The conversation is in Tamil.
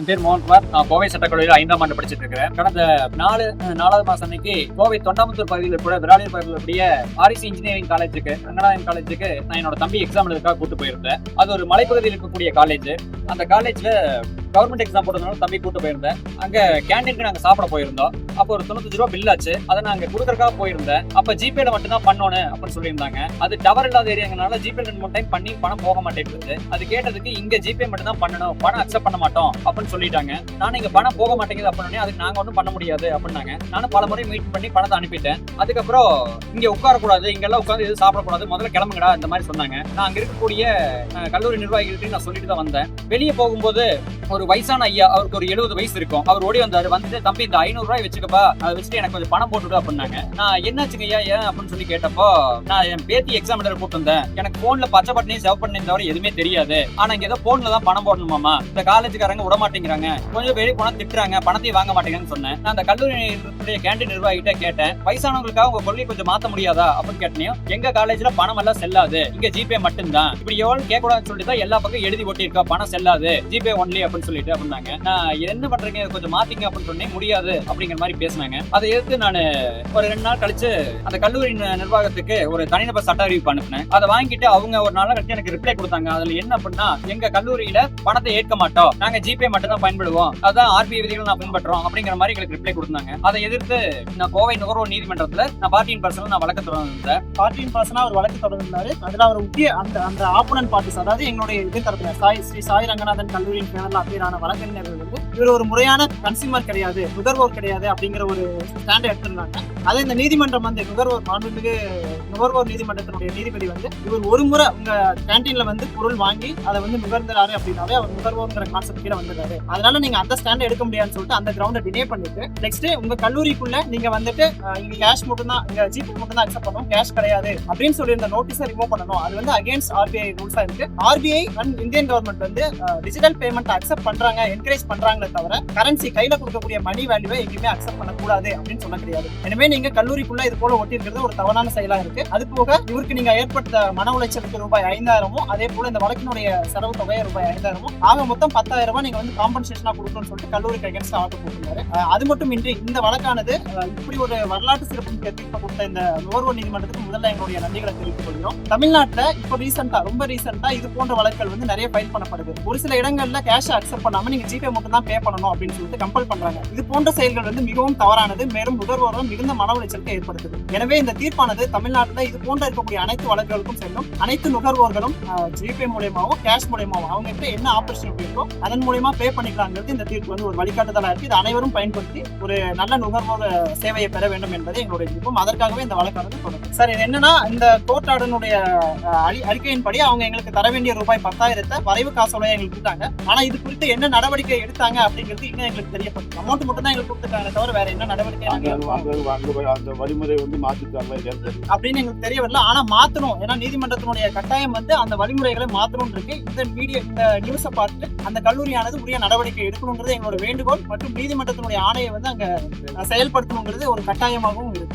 என் பேர் மோகன்குமார் நான் கோவை சட்டக்கல்லூரியில் ஐந்தாம் ஆண்டு படிச்சிட்டு இருக்கிறேன் கடந்த நாலு நாலாவது மாசம் அன்னைக்கு கோவை தொண்டாமுத்தூர் பகுதியில் கூட விராலியர் பகுதியில் கூடிய ஆர்இசி இன்ஜினியரிங் காலேஜுக்கு ரங்கநாதன் காலேஜுக்கு நான் என்னோட தம்பி எக்ஸாம் எழுதுக்காக கூட்டு போயிருந்தேன். அது ஒரு மலைப்பகுதியில் இருக்கக்கூடிய காலேஜ் அந்த காலேஜில் கவர்மெண்ட் எக்ஸாம் போட்டதுனால தம்பி கூட்டு போயிருந்தேன். அங்கே கேண்டீனுக்கு நாங்கள் சாப்பிட போயிருந்தோம். அப்போ ஒரு தொண்ணூத்தஞ்சு ரூபா பில் ஆச்சு. அதை நாங்க கொடுக்கறதுக்காக போயிருந்தேன். அப்ப ஜிபேல மட்டும் தான் பண்ணணும் அப்படின்னு சொல்லியிருந்தாங்க. அது டவர் இல்லாத ஏரியாங்கனால ஜிபே ரெண்டு மூணு டைம் பண்ணி பணம் போக மாட்டேங்குது அது கேட்டதுக்கு இங்க ஜிபே மட்டும் தான் பண்ணணும். பணம் அக்செப்ட் பண்ண மாட்டோம் அப்படின்னு சொல்லிட்டாங்க. நான் இங்க பணம் போக மாட்டேங்குது அப்படின்னு அதுக்கு நாங்க ஒன்றும் பண்ண முடியாது அப்படின்னாங்க. நானும் பல முறை மீட் பண்ணி பணத்தை அனுப்பிட்டேன். அதுக்கப்புறம் இங்க உட்காரக்கூடாது இங்கெல்லாம் உட்காந்து எதுவும் சாப்பிடக்கூடாது முதல்ல கிளம்புங்கடா இந்த மாதிரி சொன்னாங்க. நான் அங்க இருக்கக்கூடிய கல்லூரி நிர்வாகிகள்ட்ட நான் சொல்லிட்டு தான் வந்தேன். வெளியே போகும்போது ஒரு வயசான ஐயா அவருக்கு ஒரு எழுபது வயசு இருக்கும். அவர் ஓடி வந்தாரு. வந்துட்டு தம்பி இந்த ஐநூறு ரூபாய் வச்சுக்கப்பா அதை வச்சுட்டு எனக்கு கொஞ்சம் பணம் போட்டுவிடு அப்படின்னாங்க. நான் என்னாச்சுங்க ஐயா? ஏன்? அப்படின்னு சொல்லி கேட்டப்போ நான் என் பேத்தி எக்ஸாம் எழுத கூட்டு வந்தேன். எனக்கு போன்ல பச்சை பட்டனையும் செவ் பண்ணி தவிர எதுவுமே தெரியாது. ஆனா இங்க ஏதோ போன்ல தான் பணம் போடணுமாமா? இந்த காலேஜுக்காரங்க விட மாட்டேங்கிறாங்க. கொஞ்சம் வெளியே போனா திட்டுறாங்க. பணத்தையும் வாங்க மாட்டேங்கன்னு சொன்னேன். நான் அந்த கல்லூரி கேண்டீன் நிர்வாகிகிட்ட கேட்டேன். வயசானவங்களுக்காக உங்க கொள்கை கொஞ்சம் மாத்த முடியாதா? அப்படின்னு கேட்டனையும் எங்க காலேஜ்ல பணம் எல்லாம் செல்லாது. இங்க ஜிபே மட்டும்தான். இப்படி எவ்வளவு கேட்க கூடாதுன்னு சொல்லிட்டு தான் எல்லா பக்கம் எழுதி ஒட்டியிருக்கா. பணம் செல்லாது. ஜிபே ஒன்லி அப்படின்னு சொல்லிட்டு அப்படின்னாங்க. நான் என்ன பண்றீங்க? கொஞ்சம் மாத்திங்க அப்படின்னு சொன்னேன். முடியாது அப்படிங்கிற மாதிரி பேசினாங்க. அதை எதிர்த்து நான் ஒரு ரெண்டு நாள் கழிச்சு அந்த கல்லூரி நிர்வாகத்துக்கு ஒரு தனிநபர் சட்ட அறிவிப்பு அனுப்பினேன். அதை வாங்கிட்டு அவங்க ஒரு நாள் கழிச்சு எனக்கு ரிப்ளை கொடுத்தாங்க. அதுல என்ன அப்படின்னா எங்க கல்லூரியில பணத்தை ஏற்க மாட்டோம். நாங்க ஜிபே மட்டும் தான் பயன்படுவோம். அதான் ஆர்பிஐ விதிகள் நான் பின்பற்றோம். அப்படிங்கிற மாதிரி எங்களுக்கு ரிப்ளை கொடுத்தாங்க. அதை எதிர்த்து நான் கோவை நுகர்வோர் நீதிமன்றத்துல நான் பார்ட்டியின் பர்சனல் நான் வழக்கு தொடர்ந்தேன். பார்ட்டியின் பர்சனா அவர் வழக்கு தொடர்ந்தாரு. அதுல அவர் முக்கிய அந்த அந்த ஆப்போனன் பார்ட்டிஸ் அதாவது எங்களுடைய இது தரப்புல சாய் ஸ்ரீ சாய் ரங்கநாதன் கல்லூரியின் பேரில் அப்பீரான வழக்கறிஞர்கள் வந்து இவர் ஒரு முறையான கன்சியூமர் கிடையாது நுகர்வோர் கிடையாது அப்படிங்கிற ஒரு ஸ்டாண்டை எடுத்திருந்தாங்க. அதை இந்த நீதிமன்றம் வந்து நுகர்வோர் மாண்புமிகு நுகர்வோர் நீதிமன்றத்தினுடைய நீதிபதி வந்து இவர் ஒரு முறை உங்க கேன்டீன்ல வந்து பொருள் வாங்கி அதை வந்து நுகர்ந்துறாரு அப்படின்னாலே அவர் நுகர்வோங்கிற கான்செப்ட் கீழே வந்துடுறாரு அதனால நீங்க அந்த ஸ்டாண்ட் எடுக்க முடியாதுன்னு சொல்லிட்டு அந்த கிரவுண்டை டினே பண்ணிட்டு நெக்ஸ்ட் உங்க கல்லூரிக்குள்ள நீங்க வந்துட்டு இங்க கேஷ் மட்டும் தான் இங்க ஜிபே மட்டும் தான் அக்செப்ட் பண்ணுவோம் கேஷ் கிடையாது அப்படின்னு சொல்லி இந்த நோட்டீஸை ரிமூவ் பண்ணணும். அது வந்து அகேன்ஸ்ட் ஆர்பிஐ ரூல்ஸா இருக்கு. ஆர்பிஐ அண்ட் இந்தியன் கவர்மெண்ட் வந்து டிஜிட்டல் பேமெண்ட் அக்செப்ட் பண்றாங்க என்கரேஜ் பண்றாங்களே தவிர கரன்சி கையில கொடுக்கக்கூடிய மணி வேல்யூவை எங்கேயுமே அக்செப்ட் பண்ணக்கூடாது அப்படின்னு சொல்ல கிடையாது. எனவே நீங்க கல்லூரிக்குள்ள இது போல ஒட்டி இருக்கிறது ஒரு தவறான செயலா இருக்கு. அது போக இவருக்கு நீங்க ஏற்பட்ட மன உளைச்சலுக்கு ரூபாய் ஐந்தாயிரமும் அதே போல இந்த வழக்கினுடைய செலவு தொகை ரூபாய் ஐந்தாயிரமும் ஆக மொத்தம் பத்தாயிரம் ரூபாய் நீங்க வந்து காம்பன்சேஷனா கொடுக்கணும்னு சொல்லிட்டு கல்லூரிக்கு அகேன்ஸ்ட் ஆர்டர் போட்டிருந்தாரு. அது மட்டும் இன்றி இந்த வழக்கானது இப்படி ஒரு வரலாற்று சிறப்பு தீர்ப்பு கொடுத்த இந்த நுகர்வோர் நீதிமன்றத்துக்கு முதல்ல எங்களுடைய நன்றிகளை தெரிவித்துக் கொள்கிறோம். தமிழ்நாட்டுல இப்போ ரீசெண்டா ரொம்ப ரீசெண்டா இது போன்ற வழக்குகள் வந்து நிறைய ஃபைல் பண்ணப்படுது. ஒரு சில இடங்கள்ல கேஷ் அக்செப்ட் பண்ணாம நீங்க ஜிபே மட்டும் தான் பே பண்ணணும் அப்படின்னு சொல்லிட்டு கம்பல் பண்றாங்க. இது போன்ற செயல்கள் வந்து மிகவும் தவறானது மேலும் நுகர்வோரும் மிகுந்த மன உளைச்சலுக்கு ஏற்படுத்துது. எனவே இந்த தீர்ப்பானது தமிழ்நாட்டில் இது போன்ற இருக்கக்கூடிய அனைத்து வழக்குகளுக்கும் செல்லும் அனைத்து நுகர்வோர்களும் ஜிபே மூலியமாவும் கேஷ் மூலியமாவும் அவங்க கிட்ட என்ன ஆப்பர்ச்சுனிட்டி இருக்கோ அதன் மூலியமா பே பண்ணிக்கலாங்கிறது இந்த தீர்ப்பு வந்து ஒரு வழிகாட்டுதலா இருக்கு. இது அனைவரும் பயன்படுத்தி ஒரு நல்ல நுகர்வோர் சேவையை பெற வேண்டும் என்பது எங்களுடைய விருப்பம். அதற்காகவே இந்த வழக்கானது தொடரும் சார் இது என்னன்னா இந்த கோர்ட் ஆர்டனுடைய அறிக்கையின்படி அவங்க எங்களுக்கு தர வேண்டிய ரூபாய் பத்தாயிரத்தை வரைவு காசோலையா எங்களுக்கு கொடுத்தாங்க. ஆனா இது குறித்து என்ன நடவடிக்கை எடுத்தாங்க அப்படிங்கிறது இன்னும் எங்களுக்கு தெரியப்படும் அமௌண்ட் மட்டும் தான் எங்களுக்கு கொடுத்துருக்காங்க தவிர வேற என்ன நடவடிக்கை அந்த வழிமுறை வந்து தெரியல. அப்படின்னு எங்களுக்கு தெரிய வரல. ஆனா மாத்தணும். ஏன்னா நீதிமன்றத்தினுடைய கட்டாயம் வந்து அந்த வழிமுறைகளை மாத்தணும் இருக்கு. இந்த மீடியா இந்த நியூஸை பார்த்து அந்த கல்லூரியானது உரிய நடவடிக்கை எடுக்கணுங்கிறது எங்களோட வேண்டுகோள். மற்றும் நீதிமன்றத்தினுடைய ஆணையை வந்து அங்க செயல்படுத்தணுங்கிறது ஒரு கட்டாயமாகவும் இருக்கு.